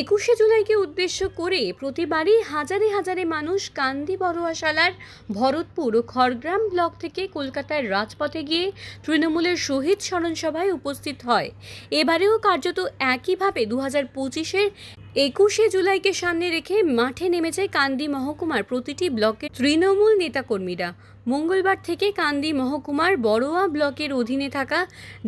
একুশে জুলাইকে উদ্দেশ্য করে প্রতিবারই হাজারে হাজারে মানুষ কান্দি বড়ুয়াশালার ভরতপুর ও খড়গ্রাম ব্লক থেকে কলকাতার রাজপথে গিয়ে তৃণমূলের শহীদ স্মরণ সভায় উপস্থিত হয়। এবারেও কার্যত একইভাবে দু হাজার পঁচিশের একুশে জুলাইকে সামনে রেখে মাঠে নেমেছে কান্দি মহকুমার প্রতিটি ব্লকের তৃণমূল নেতাকর্মীরা। মঙ্গলবার থেকে কান্দি মহকুমার বড়োয়া ব্লকের অধীনে থাকা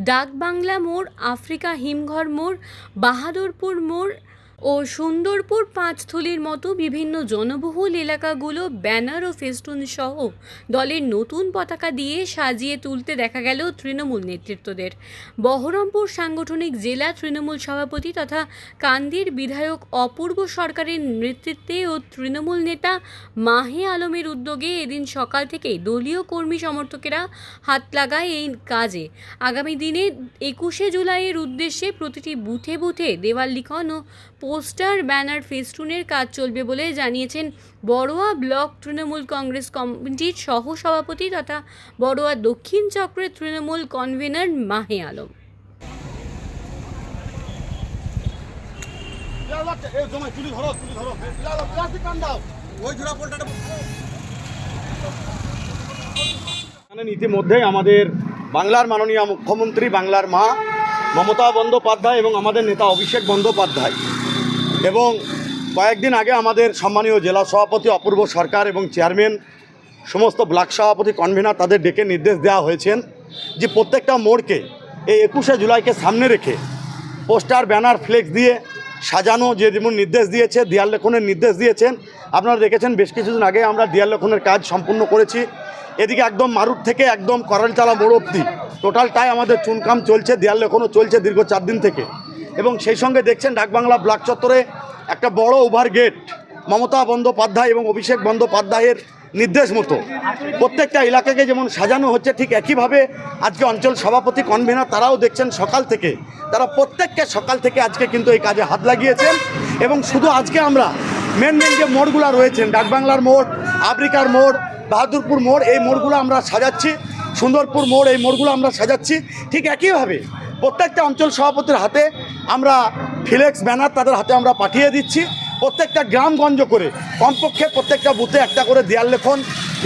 ডাকবাংলা মোড়, আফ্রিকা হিমঘর মোড়, বাহাদুরপুর মোড় ও সুন্দরপুর পাঁচথলির মতো বিভিন্ন জনবহুল এলাকাগুলো ব্যানার ও ফেস্টুন সহ দলের নতুন পতাকা দিয়ে সাজিয়ে তুলতে দেখা গেল তৃণমূল নেতৃত্বদের। বহরমপুর সাংগঠনিক জেলা তৃণমূল সভাপতি তথা কান্দির বিধায়ক অপূর্ব সরকারের নেতৃত্বে ও তৃণমূল নেতা মাহে আলমের উদ্যোগে এদিন সকাল থেকে দলীয় কর্মী সমর্থকেরা হাত লাগায় এই কাজে। আগামী দিনে একুশে জুলাইয়ের উদ্দেশ্যে প্রতিটি বুথে বুথে দেওয়াল লিখন ও পোস্টার, ব্যানার, ফেস্টুনের কাজ চলবে বলে জানিয়েছেন বড়োয়া ব্লক তৃণমূল কংগ্রেস কমিটির সহ সভাপতি তথা বড়োয়া দক্ষিণ চক্রের তৃণমূল কনভেনর মাহে আলম। ইতিমধ্যেই আমাদের বাংলার মাননীয় মুখ্যমন্ত্রী, বাংলার মা মমতা বন্দ্যোপাধ্যায় এবং আমাদের নেতা অভিষেক বন্দ্যোপাধ্যায় এবং কয়েকদিন আগে আমাদের সম্মানীয় জেলা সভাপতি, অপূর্ব সরকার এবং চেয়ারম্যান, সমস্ত ব্লক সভাপতি, কনভেনার তাদের ডেকে নির্দেশ দেওয়া হয়েছেন যে প্রত্যেকটা মোড়কে এই একুশে জুলাইকে সামনে রেখে পোস্টার, ব্যানার, ফ্লেক্স দিয়ে সাজানো যে যেমন নির্দেশ দিয়েছে, দেয়াল লেখনের নির্দেশ দিয়েছেন। আপনারা দেখেছেন বেশ কিছুদিন আগে আমরা দেয়াল লেখনের কাজ সম্পূর্ণ করেছি। এদিকে একদম মারুট থেকে একদম করালচালা মোড় অব্দি টোটালটাই আমাদের চুনকাম চলছে, দেয়াল লেখনও চলছে দীর্ঘ চার দিন থেকে। এবং সেই সঙ্গে দেখছেন ডাকবাংলা ব্লক চত্বরে একটা বড় ওভার গেট, মমতা বন্দ্যোপাধ্যায় এবং অভিষেক বন্দ্যোপাধ্যায়ের নির্দেশ মতো। প্রত্যেকটা এলাকাকে যেমন সাজানো হচ্ছে, ঠিক একইভাবে আজকে অঞ্চল সভাপতি কনভেনার তারাও দেখছেন সকাল থেকে। তারা প্রত্যেককে সকাল থেকে আজকে কিন্তু এই কাজে হাত লাগিয়েছেন এবং শুধু আজকে আমরা মেন মেন যে মোড়গুলো রয়েছেন ডাকবাংলার মোড়, আফ্রিকার মোড়, বাহাদুরপুর মোড়, এই মোড়গুলো আমরা সাজাচ্ছি, সুন্দরপুর মোড়, এই মোড়গুলো আমরা সাজাচ্ছি, ঠিক একইভাবে প্রত্যেকটা অঞ্চল সভাপতির হাতে আমরা ফিলেক্স ব্যানার তাদের হাতে আমরা পাঠিয়ে দিচ্ছি। প্রত্যেকটা গ্রামগঞ্জ করে, কমপক্ষে প্রত্যেকটা বুথে একটা করে দেয়াল লেখন,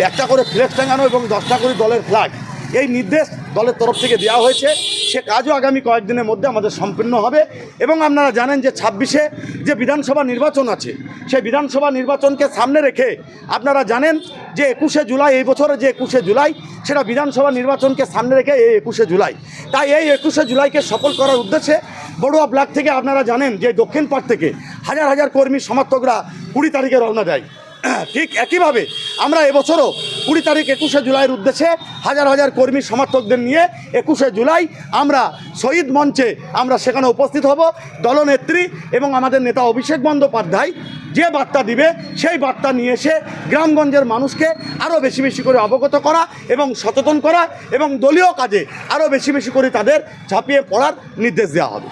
একটা করে ফ্লেক্স টাঙানো এবং দশটা করে দলের ফ্ল্যাগ এই নির্দেশ দলের তরফ থেকে দেওয়া হয়েছে। সে কাজও আগামী কয়েকদিনের মধ্যে আমাদের সম্পূর্ণ হবে। এবং আপনারা জানেন যে ছাব্বিশে যে বিধানসভা নির্বাচন আছে, সেই বিধানসভা নির্বাচনকে সামনে রেখে আপনারা জানেন যে একুশে জুলাই, এই বছরে যে একুশে জুলাই, সেটা বিধানসভা নির্বাচনকে সামনে রেখে এই একুশে জুলাই। তাই এই একুশে জুলাইকে সফল করার উদ্দেশ্যে বড়ুয়া ব্লক থেকে আপনারা জানেন যে দক্ষিণ পাট থেকে হাজার হাজার কর্মী সমর্থকরা কুড়ি তারিখে রওনা দেয়। ঠিক একইভাবে আমরা এবছরও কুড়ি তারিখ একুশে জুলাইয়ের উদ্দেশ্যে হাজার হাজার কর্মী সমর্থকদের নিয়ে একুশে জুলাই আমরা শহীদ মঞ্চে আমরা সেখানে উপস্থিত হব দলনেত্রী এবং আমাদের নেতা অভিষেক বন্দ্যোপাধ্যায় যে বার্তা দিবে সেই বার্তা নিয়ে এসে গ্রামগঞ্জের মানুষকে আরও বেশি বেশি করে অবগত করা এবং সচেতন করা এবং দলীয় কাজে আরও বেশি বেশি করে তাদের ঝাঁপিয়ে পড়ার নির্দেশ দেওয়া হবে।